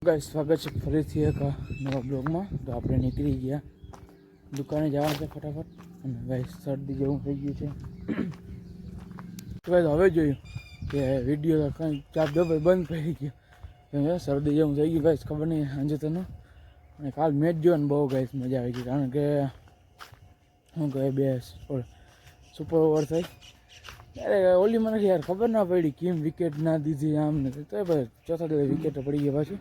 Guys, સ્વાગત છે ફરીથી એક નવા બ્લોગમાં. તો આપણે નીકળી ગયા દુકાને જવાનું છે ફટાફટ. અને ગાઈ શરદી જેવું થઈ ગયું છે. તો હવે જોયું કે વીડિયો કંઈ ચાપ દબાઈ બંધ થઈ ગયો. શરદી જેવું થઈ ગયું, ગાઈસ, ખબર નહીં, સાંજે તને અને કાલ મેચ ને બહુ ગાઈસ મજા આવી ગઈ, કારણ કે શું કહે બે સુપર ઓવર થઈ. અરે ઓલી મને યાર, ખબર ના પડી કેમ વિકેટ ના દીધી આમ ને તો ભાઈ ચોથા દિવસે વિકેટ પડી ગયા પાછી.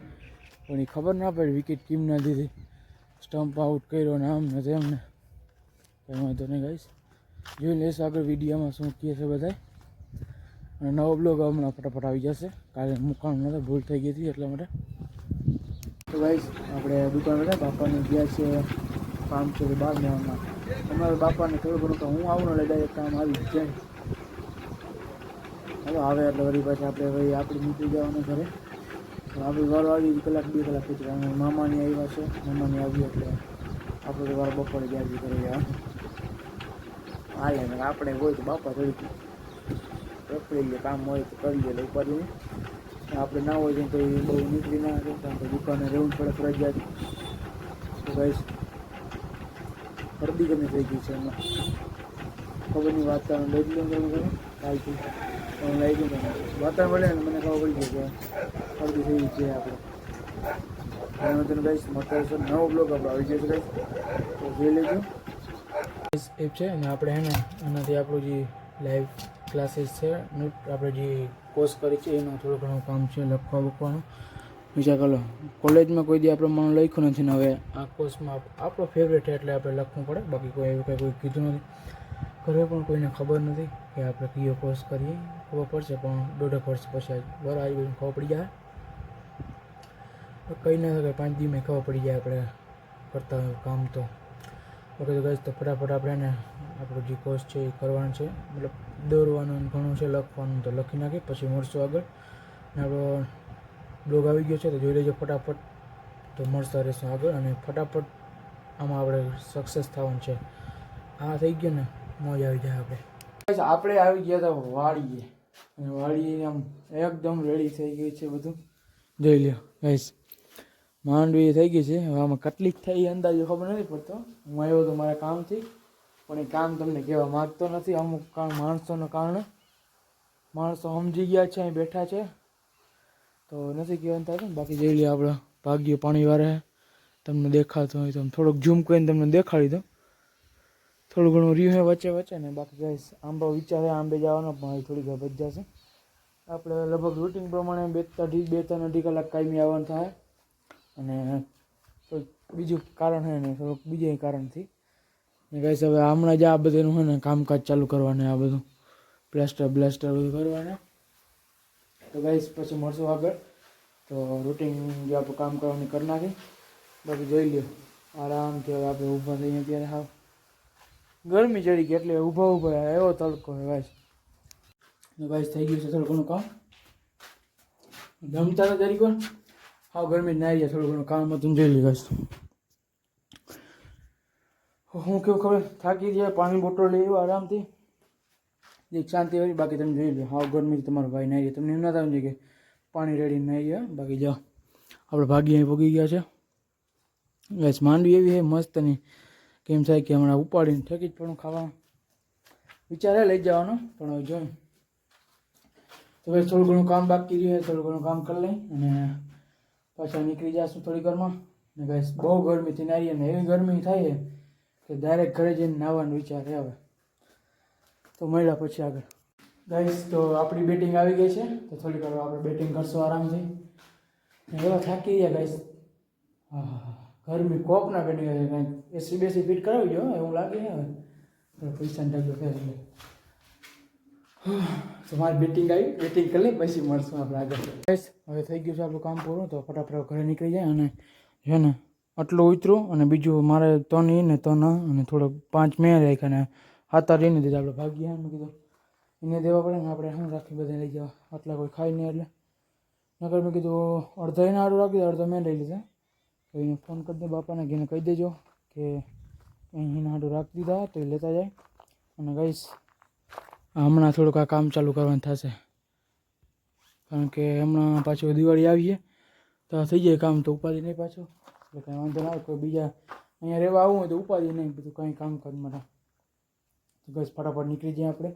પણ એ ખબર ના પડી વિકેટ કેમ ના દીધી સ્ટમ્પ આઉટ કર્યો ને આમ ને તેમ ને. કંઈ વાંધો નહીં ગાઈશ જોઈ લઈશ આગળ વિડીયોમાં શું કહે છે બધા અને નવો બ્લોગ હમણાં ફટાફટ આવી જશે. કાલે મૂકવાનું નહોતું ભૂલ થઈ ગઈ હતી એટલા માટે. તો ગાઈશ આપણે દુકાન હતા, બાપાને ગયા છે કામ છે બહાર જવાના. અમારા બાપાને થોડું ઘણું તો હું આવું ને ડાયરેક્ટ કામ આવી જાય. હવે આવે એટલે વળી પાછા આપણે ભાઈ આપણે નીકળી જવાનું ઘરે. આપણે વારો આવી કલાક બે કલાક પછી અમે મામાની આવ્યા છે. મામાની આવી એટલે આપણે વાર બપોરે જાજી કરી જવા હાલે આપણે હોય તો બાપા થોડીક પકડી લે કામ હોય તો કરી લે ઉપર આપણે ના હોય તો એ બહુ નીકળી ના શકે કારણ દુકાને રહેવું પડે ફરજિયાત. તો ભાઈ શરદી ગમે થઈ ગઈ છે એમાં. ખબરની વાત વાતાવરણ લઈ લીધું તમે કાલથી. મને વાતાવરણ મળે ને મને ખબર પડી ગઈ કે શરદી થઈ ગઈ છે આપણે અને તને કહીશ મતલબ નવો બ્લોગ આપણો આવી જશે કહીશ તો જોઈ લેજો એપ છે અને આપણે એને એનાથી આપણું જે લાઈવ ક્લાસીસ છે આપણે જે કોર્સ કરી છે એનું થોડું ઘણું કામ છે, લખવા બખવાનું બીજા કરો કોલેજમાં કોઈ દી આપણે મને લખ્યું નથી ને હવે આ કોર્સમાં આપણો ફેવરેટ એટલે આપણે લખવું પડે. બાકી કોઈ એવું કંઈ કોઈ કીધું નથી. ઘરે પણ કોઈને ખબર નથી કે આપણે કયો કોર્સ કરીએ. ખબર પડશે પણ દોઢેક વર્ષ પછી બરાબર આવી બધું ખબર પડી જાય. કહી ના શકાય પાંચ દીમાં ખબર પડી જાય આપણે કરતા કામ તો. ઓકે તો ગઈ તો ફટાફટ આપણે ને આપણો જે કોર્સ છે એ કરવાનો છે. મતલબ દોરવાનું ઘણું છે, લખવાનું તો લખી નાખી પછી મળશું આગળ. ને આપણો બ્લોગ આવી ગયો છે તો જોઈ લેજો ફટાફટ. તો મળતા રહેશું આગળ અને ફટાફટ આમાં આપણે સક્સેસ થવાનું છે. આ થઈ ગયું ને. મોજ આવી જાય આપણે. આપણે આવી ગયા હતા વાડીએ. અને વાડીએ આમ એકદમ રેડી થઈ ગઈ છે બધું. જોઈ લ્યો, ગાઈસ, માંડવી થઈ ગઈ છે. હવે આમાં કેટલીક થઈ, અંદાજો ખબર નથી પડતો. હું આવ્યો હતો મારા કામથી, પણ એ કામ તમને કહેવા માગતો નથી. અમુક કામ માણસોના કારણે. માણસો સમજી ગયા છે, અહીં બેઠા છે. તો નથી કહેવાનું થતું બાકી જઈ લઈએ આપણે, ભાગ્ય પાણી વારે તમને દેખાતું હોય તો થોડુંક ઝૂમ કરીને તમને દેખાડી દઉં. થોડું ઘણું રહ્યું હે વચ્ચે વચ્ચે ને બાકી ગાઈસ આંબા વિચાર છે આંબે જવાનો પણ હવે થોડીક વાર બચ જશે. આપણે લગભગ રૂટિન પ્રમાણે બે અઢી, બે ત્રણ અઢી કલાક કાયમી આવવાનું થાય. અને થોડુંક બીજું કારણ છે ને થોડુંક બીજા કારણથી ને ગાઈસ હવે હમણાં જ આ બધાનું છે ને કામકાજ ચાલુ કરવાનું આ બધું પ્લાસ્ટર બ્લાસ્ટર બધું કરવાના. તો ગાઈસ પછી મળશું આગળ. તો રૂટિન જે આપણે કામ કરવાની કરી નાખી બાકી જોઈ લ્યો, આરામથી હવે આપણે ઊભા થઈએ ત્યારે હાવ. ગરમી ચડી ગઈ એટલે ઊભા ઊભા એવો તડકો હે ભાઈ ભાઈ થઈ ગયું છે ઘણું કામ. જમતા હતા જરીક હા, ગરમી ના આવી થોડું ઘણું કામ હતું જોઈ ગાઈસ હું કેવું ખબર? થાકી જાય પાણી બોટલ લઈ આરામથી. એક શાંતિ હોય બાકી તમે જોઈ લો હા ગરમી તમારો ભાઈ નાઈ તમને એમ ના થાય કે પાણી રેડી નાઈ ગયા બાકી જાઓ. આપણે ભાગી અહીં ભોગી ગયા છે. ગેસ માંડવી એવી છે મસ્તની કેમ થાય કે હમણાં ઉપાડીને ઠેકી જ પણ ખાવા વિચારે લઈ જવાનો, પણ હવે જોઈ. તો હવે થોડું ઘણું કામ બાકી રહ્યું થોડું ઘણું કામ કરી લઈ અને પાછા નીકળી જશું થોડી ઘરમાં ને ગેસ બહુ ગરમીથી નારી અને એવી ગરમી થાય છે કે ડાયરેક્ટ ઘરે જઈને નાહવાનો વિચાર છે હવે. તો મળ્યા પછી આગળ. ગાઈસ તો આપણી બેટિંગ આવી ગઈ છે, તો થોડીક વાર આપણે બેટિંગ કરશું આરામથી. ને એવા થાકી ગયા ગાઈસ હા હા. ગરમી કોક ના બેટિંગ કાંઈક એસી બેસી ફિટ કરાવી જો એવું લાગે હવે. પૈસા ને ઢગલો થાય તો મારી બેટિંગ આવી, બેટિંગ કરી પછી મળશું આપણે આગળ. હવે થઈ ગયું છે આપણું કામ પૂરું, તો ફટાફટ ઘરે નીકળી જાય અને છે ને, આટલું ઉતરું અને બીજું મારે ત્રણ ઈ ને ત્રણ અને થોડોક પાંચ મેં રાખ્યા ને હાથા રહીને દીધા, આપણે ભાગ્યા મેં કીધું. એને દેવા પડે ને આપણે શું રાખી બધા લઈ જવા? આટલા કોઈ ખાઈ નહીં એટલે. નકર મેં કીધું અડધા એને આડું રાખી દે, અડધા મેં લઈ લીધા. તો એને ફોન કરી દે બાપાને કે એને કહી દેજો કે અહીં એને આડું રાખી દીધા તો એ લેતા જાય અને કહીશ હમણાં થોડુંક આ કામ ચાલુ કરવાનું થશે કારણ કે હમણાં પાછું દિવાળી આવીએ તો આ થઈ જાય કામ તો ઉપાધિ નહીં પાછો એટલે કાંઈ વાંધો ના આવે, કોઈ બીજા અહીંયા રહેવા આવવું હોય તો ઉપાધિ નહીં બધું કાંઈ કામ કર મારા. તો બસ ફટાફટ નીકળી જઈએ આપણે.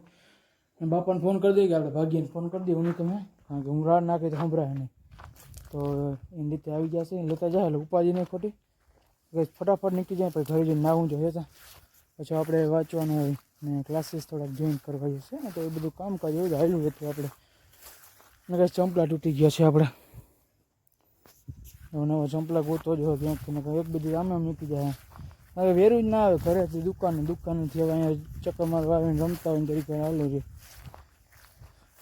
અને બાપાને ફોન કરી દઈએ કે આપણે ભાગ્યને ફોન કરી દઈએ, હું તમે કારણ કે હું રાડ નાખી તો સંભળાય નહીં. તો એની રીતે આવી જશે. લેતા જાય એટલે ઉપાજી નહીં ખોટી ફટાફટ નીકળી જાય, પછી ઘરે જઈને નાવું જોઈએ પછી આપણે વાંચવાનું હોય ને ક્લાસીસ થોડાક જોઈન કરવા જશે ને, તો એ બધું કામકાજ એવું હાલ્યું હતું આપણે. ને ચંપલા તૂટી ગયા છે આપણે. નવા ચંપલા ગોતો જ હોય ને કંઈક એક બધી આમ આમ નીકળી જાય. હવે વેરું જ ના આવે, ઘરેથી દુકાને દુકાનેથી હવે અહીંયા ચક્કર મારવા આવીને રમતા હોય તરીકે હાલે છે.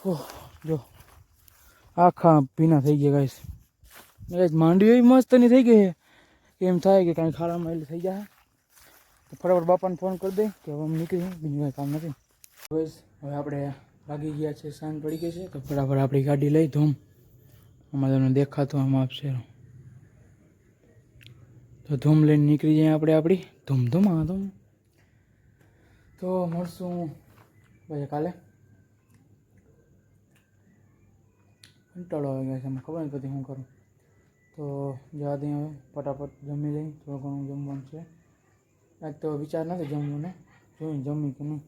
ઓહ જો. આખા ભીના થઈ ગયા ગાઈસ માંડવી એવી મસ્તની થઈ ગઈ છે. એમ થાય કે કાંઈ ખાડા એટલે થઈ જાય. તો ફટાફટ બાપાને ફોન કરી દે કે હવે અમે નીકળી બીજું કાંઈ કામ નથી. બસ, હવે આપણે લાગી ગયા છે, સાંજ પડી ગઈ છે, તો ફટાફટ આપણી ગાડી લઈ ધૂમ. આમાં તમને દેખાતું આમ આપશે તો ધૂમ લઈને નીકળી જઈએ આપણે આપણી. ધૂમ ધૂમ આ ધૂમ. તો મળશું પછી કાલે. કંટાળો આવી ગયા છે ખબર નથી પછી શું કરું. તો જવા દઈએ હવે, ફટાફટ જમી લઈ, થોડું ઘણું જમવાનું છે. આજ તો વિચાર નથી જમવાનો જોઈને જમી કે નહીં.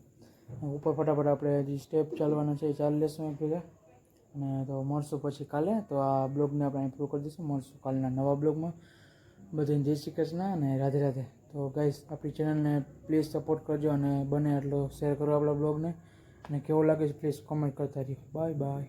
ઉપર ફટાફટ આપણે હજી સ્ટેપ ચાલવાના છે એ ચાલી લેશું ભેગા અને તો મળશું પછી કાલે, તો આ બ્લોગને આપણે ઇમ્પ્રૂવ કરી દઈશું. મળશું કાલના નવા બ્લોગમાં. બધાને જય શ્રી કૃષ્ણ અને રાધે રાધે. તો ગાઈસ આપણી ચેનલને પ્લીઝ સપોર્ટ કરજો અને બને એટલો શેર કરો આપણા બ્લોગને. અને કેવો લાગે છે પ્લીઝ કોમેન્ટ કરતા રહ્યો બાય બાય